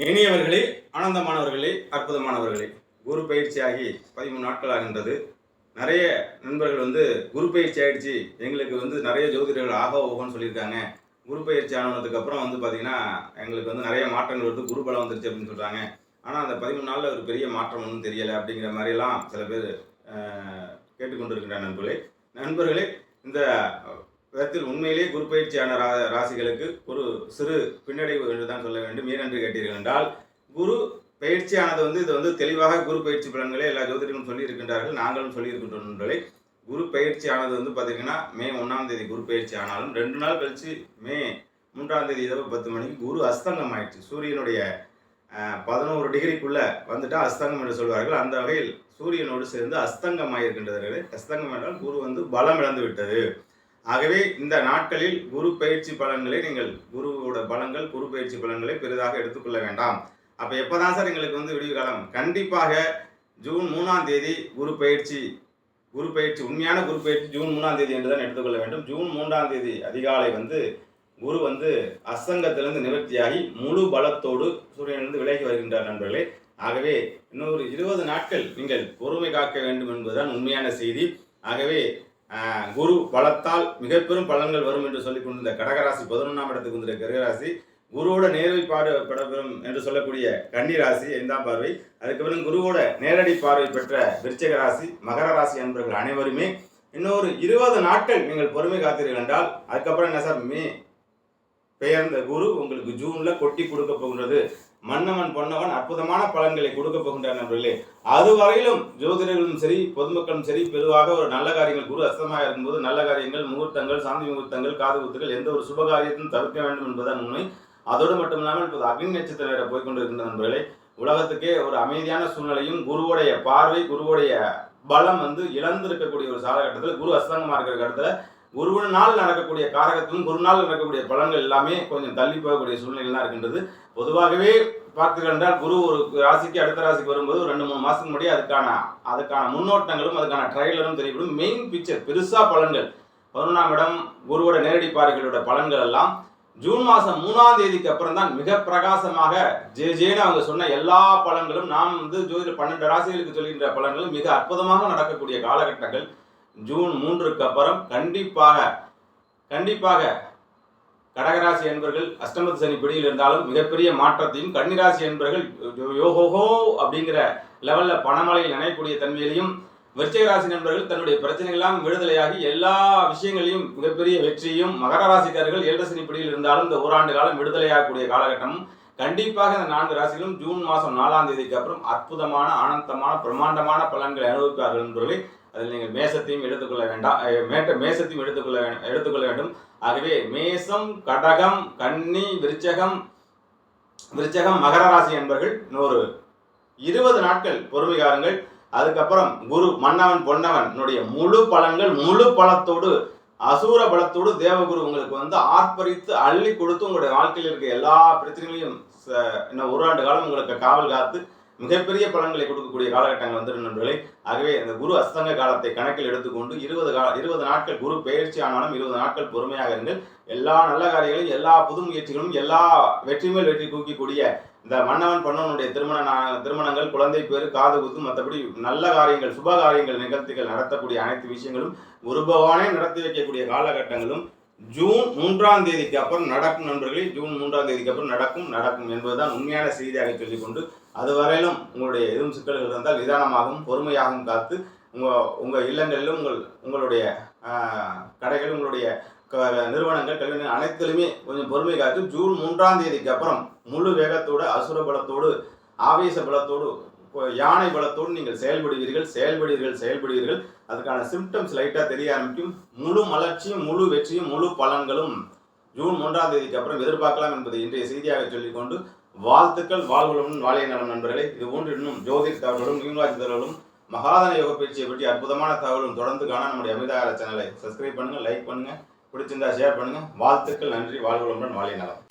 இனியவர்களே ஆனந்தமானவர்களே அற்புதமானவர்களே. குரு பயிற்சி ஆகி பதிமூணு நாட்கள் ஆகின்றது. நிறைய நண்பர்கள் வந்து குரு பயிற்சி ஆயிடுச்சு. எங்களுக்கு வந்து நிறைய ஜோதிடர்கள் ஆக ஓகோன்னு சொல்லியிருக்காங்க. குரு பயிற்சி ஆனதுக்கு அப்புறம் வந்து பார்த்தீங்கன்னா எங்களுக்கு வந்து நிறைய மாற்றங்கள் வருது குரு பலம் வந்துருச்சு அப்படின்னு சொல்கிறாங்க ஆனால் அந்த பதிமூணு நாளில் ஒரு பெரிய மாற்றம் ஒன்றும் தெரியலை அப்படிங்கிற மாதிரிலாம் சில பேர் கேட்டுக்கொண்டிருக்கின்ற நண்பர்களே. நண்பர்களே இந்த விதத்தில் உண்மையிலே குரு பயிற்சியான ரா ராசிகளுக்கு ஒரு சிறு பின்னடைவு என்று தான் சொல்ல வேண்டும். ஏனென்று கேட்டீர்கள் என்றால் குரு பயிற்சியானது வந்து இது வந்து தெளிவாக குரு பயிற்சி பலன்களே எல்லா ஜோதிடர்களும் சொல்லி இருக்கின்றார்கள் நாங்களும் சொல்லி இருக்கின்றோம் நண்பர்களே குரு பயிற்சியானது வந்து பார்த்தீங்கன்னா மே ஒன்றாம் தேதி குரு பயிற்சி ஆனாலும் ரெண்டு நாள் கழிச்சு மே மூன்றாம் தேதி இரவு பத்து மணிக்கு குரு அஸ்தங்கம் ஆயிடுச்சு சூரியனுடைய பதினோரு டிகிரிக்குள்ள வந்துட்டா அஸ்தங்கம் என்று சொல்வார்கள். அந்த வகையில் சூரியனோடு சேர்ந்து அஸ்தங்கம் ஆகியிருக்கின்றது அஸ்தங்கம் என்றால் குரு வந்து பலம் இழந்து விட்டது. ஆகவே இந்த நாட்களில் குரு பயிற்சி பலன்களை நீங்கள் குருவோட பலங்கள் குரு பயிற்சி பலன்களை பெரிதாக எடுத்துக்கொள்ள வேண்டாம். அப்போ எப்போதான் சார் எங்களுக்கு வந்து விடுவி காலம்? கண்டிப்பாக ஜூன் மூணாம் தேதி குரு பயிற்சி குரு பயிற்சி உண்மையான குரு பயிற்சி ஜூன் மூணாம் தேதி என்று தான் எடுத்துக்கொள்ள வேண்டும். ஜூன் மூன்றாம் தேதி அதிகாலை வந்து குரு வந்து அசங்கத்திலிருந்து நிவர்த்தியாகி முழு பலத்தோடு சூரியனிலிருந்து விலகி வருகின்றார் நண்பர்களே. ஆகவே இன்னொரு இருபது நாட்கள் நீங்கள் பொறுமை காக்க வேண்டும் என்பதுதான் உண்மையான செய்தி. ஆகவே குரு பலத்தால் மிக பெரும் பலன்கள் வரும் என்று சொல்லிக் கொண்டிருந்த கடகராசி பதினொன்றாம் இடத்துக்கு வந்திருக்க கிரகராசி குருவோட நேரடி பார்வை பெறும் என்று சொல்லக்கூடிய கன்னி ராசி ஐந்தாம் பார்வை. அதுக்கப்புறம் குருவோட நேரடி பார்வை பெற்ற விருச்சக ராசி மகர ராசி என்பவர்கள் அனைவருமே இன்னொரு இருபது நாட்கள் நீங்கள் பொறுமை காத்தீர்கள் என்றால் அதுக்கப்புறம் என்ன சார்? மே பெயர்ந்த குரு உங்களுக்கு ஜூன்ல கொட்டி கொடுக்க போகின்றது. மன்னவன் பொன்னவன் அற்புதமான பலன்களை கொடுக்க போகின்றார் நண்பர்களே. அதுவரையிலும் ஜோதிடர்களும் சரி பொதுமக்களும் சரி பெருவாக ஒரு நல்ல காரியங்கள் குரு அஸ்தமாக இருக்கும்போது நல்ல காரியங்கள் முகூர்த்தங்கள் சாந்தி முகூர்த்தங்கள் காது குத்துகள் எந்த ஒரு சுப காரியத்தையும் தவிர்க்க வேண்டும் என்பதுதான் உண்மை. அதோடு மட்டும் இல்லாமல் இப்போது அக்னி நட்சத்திரம் வேற போய்கொண்டிருக்கின்ற நண்பர்களே உலகத்துக்கே ஒரு அமைதியான சூழ்நிலையும் குருவுடைய பார்வை குருவுடைய பலம் வந்து இழந்திருக்கக்கூடிய ஒரு காலகட்டத்தில் குரு அஸ்தங்கமாக இருக்கிற இடத்துல ஒரு நாள் நடக்கக்கூடிய காரகத்திலும் ஒரு நாள் நடக்கக்கூடிய பலன்கள் எல்லாமே கொஞ்சம் தள்ளி போகக்கூடிய சூழ்நிலைகள்லாம் இருக்கின்றது. பொதுவாகவே பார்த்து கண்டால் குரு ஒரு ராசிக்கு அடுத்த ராசிக்கு வரும்போது ஒரு ரெண்டு மூணு மாதத்துக்கு முன்னாடி அதுக்கான அதுக்கான முன்னோட்டங்களும் அதுக்கான ட்ரைலரும் தெரியப்படும். மெயின் பிக்சர் பெருசாக பலன்கள். பதினொன்றாம் இடம் குருவோட நேரடி பார்வைகளோட பலன்கள் எல்லாம். ஜூன் மாதம் மூணாம் தேதிக்கு அப்புறம் தான் மிக பிரகாசமாக ஜே ஜேன்னு அவங்க சொன்ன எல்லா பலன்களும் நாம் வந்து ஜோதிட பன்னெண்டு ராசிகளுக்கு சொல்கின்ற பலன்களும் மிக அற்புதமாக நடக்கக்கூடிய காலகட்டங்கள். ஜூன் மூன்றுக்கு அப்புறம் கண்டிப்பாக கண்டிப்பாக கடகராசி என்பர்கள் அஷ்டமத்து சனி பிடியில் இருந்தாலும் மிகப்பெரிய மாற்றத்தையும் கன்னிராசி என்பர்கள் யோகோகோ அப்படிங்கிற லெவலில் பணமலையில் நினைக்கக்கூடிய தன்மையிலையும் விருச்சிக ராசி நண்பர்கள் தன்னுடைய பிரச்சனைகளாம் விடுதலையாகி எல்லா விஷயங்களையும் மிகப்பெரிய வெற்றியும் மகர ராசிக்காரர்கள் ஏழரசனி பிடியில் இருந்தாலும் இந்த ஓராண்டு காலம் விடுதலையாகக்கூடிய காலகட்டமும் கண்டிப்பாக இந்த நான்கு ராசிகளும் ஜூன் மாதம் நாலாம் தேதிக்கு அப்புறம் அற்புதமான ஆனந்தமான பிரம்மாண்டமான பலன்களை அனுபவிப்பார்கள் என்பவர்களை அதில் நீங்கள் மேசத்தையும் எடுத்துக்கொள்ள வேண்டாம் மேட்ட மேசத்தையும் எடுத்துக்கொள்ள எடுத்துக்கொள்ள வேண்டும். ஆகவே மேசம் கடகம் கன்னி விருச்சகம் விருச்சகம் மகர ராசி என்பர்கள் இன்னொரு இருபது நாட்கள் பொறுமைகாரங்கள் அதுக்கப்புறம் குரு மன்னவன் பொன்னவனுடைய முழு பலன்கள் முழு பலத்தோடு அசூர பலத்தோடு தேவகுரு உங்களுக்கு வந்து ஆர்ப்பரித்து அள்ளி கொடுத்து உங்களுடைய வாழ்க்கையில் இருக்க எல்லா பிரச்சனைகளையும் இன்னும் ஒரு ஆண்டு காலம் உங்களுக்கு காவல் காத்து மிகப்பெரிய பலன்களை கொடுக்கக்கூடிய காலகட்டங்கள் வந்து நண்பர்களே. ஆகவே இந்த குரு அஸ்தங்க காலத்தை கணக்கில் எடுத்துக்கொண்டு இருபது கால இருபது நாட்கள் குரு பயிற்சி ஆனாலும் இருபது நாட்கள் பொறுமையாக இருங்கள். எல்லா நல்ல காரியங்களும் எல்லா புது முயற்சிகளும் எல்லா வெற்றி மேல் வெற்றி கூக்கக்கூடிய இந்த மன்னவன் பொன்னவனுடைய திருமண திருமணங்கள் குழந்தை பேர் காது குத்து மற்றபடி நல்ல காரியங்கள் சுப காரியங்கள் நிகழ்ச்சிகள் நடத்தக்கூடிய அனைத்து விஷயங்களும் ஒரு பகவானே நடத்தி வைக்கக்கூடிய காலகட்டங்களும் ஜூன் மூன்றாம் தேதிக்கு அப்புறம் நடக்கும் நண்பர்களே ஜூன் மூன்றாம் தேதிக்கு அப்புறம் நடக்கும் நடக்கும் என்பதுதான் உண்மையான செய்தியாக சொல்லிக்கொண்டு அதுவரையிலும் உங்களுடைய எதுவும் சிக்கல்கள் இருந்தால் நிதானமாகவும் பொறுமையாகவும் காத்து உங்கள் உங்கள் இல்லங்களிலும் உங்கள் உங்களுடைய கடைகள் உங்களுடைய நிறுவனங்கள் கல்வி அனைத்திலுமே கொஞ்சம் பொறுமை காத்து ஜூன் மூன்றாம் தேதிக்கு அப்புறம் முழு வேகத்தோடு அசுர பலத்தோடு ஆவேச பலத்தோடு யானை பலத்தோடு நீங்கள் செயல்படுவீர்கள் செயல்படுவீர்கள் செயல்படுவீர்கள். அதுக்கான சிம்டம்ஸ் லைட்டாக தெரிய ஆரம்பிக்கும். முழு மலர்ச்சியும் முழு வெற்றியும் முழு பலன்களும் ஜூன் மூன்றாம் தேதிக்கு அப்புறம் எதிர்பார்க்கலாம் என்பதை இன்றைய செய்தியாக சொல்லிக்கொண்டு வாழ்த்துக்கள் வாழ்வுடன் வாழைய நலம் நண்பர்களே. இது போன்று இன்னும் ஜோதிர் தகவலும் நியூராஜ் தகவலும் மகாதன யோக பயிற்சியை பற்றி அற்புதமான தகவலும் தொடர்ந்து காண நம்முடைய அமிதார சேனலை சப்ஸ்கிரைப் பண்ணுங்க லைக் பண்ணுங்க பிடிச்சிருந்தா ஷேர் பண்ணுங்க. வாழ்த்துக்கள் நன்றி வாழ்வுடன் வாழைய நலம்.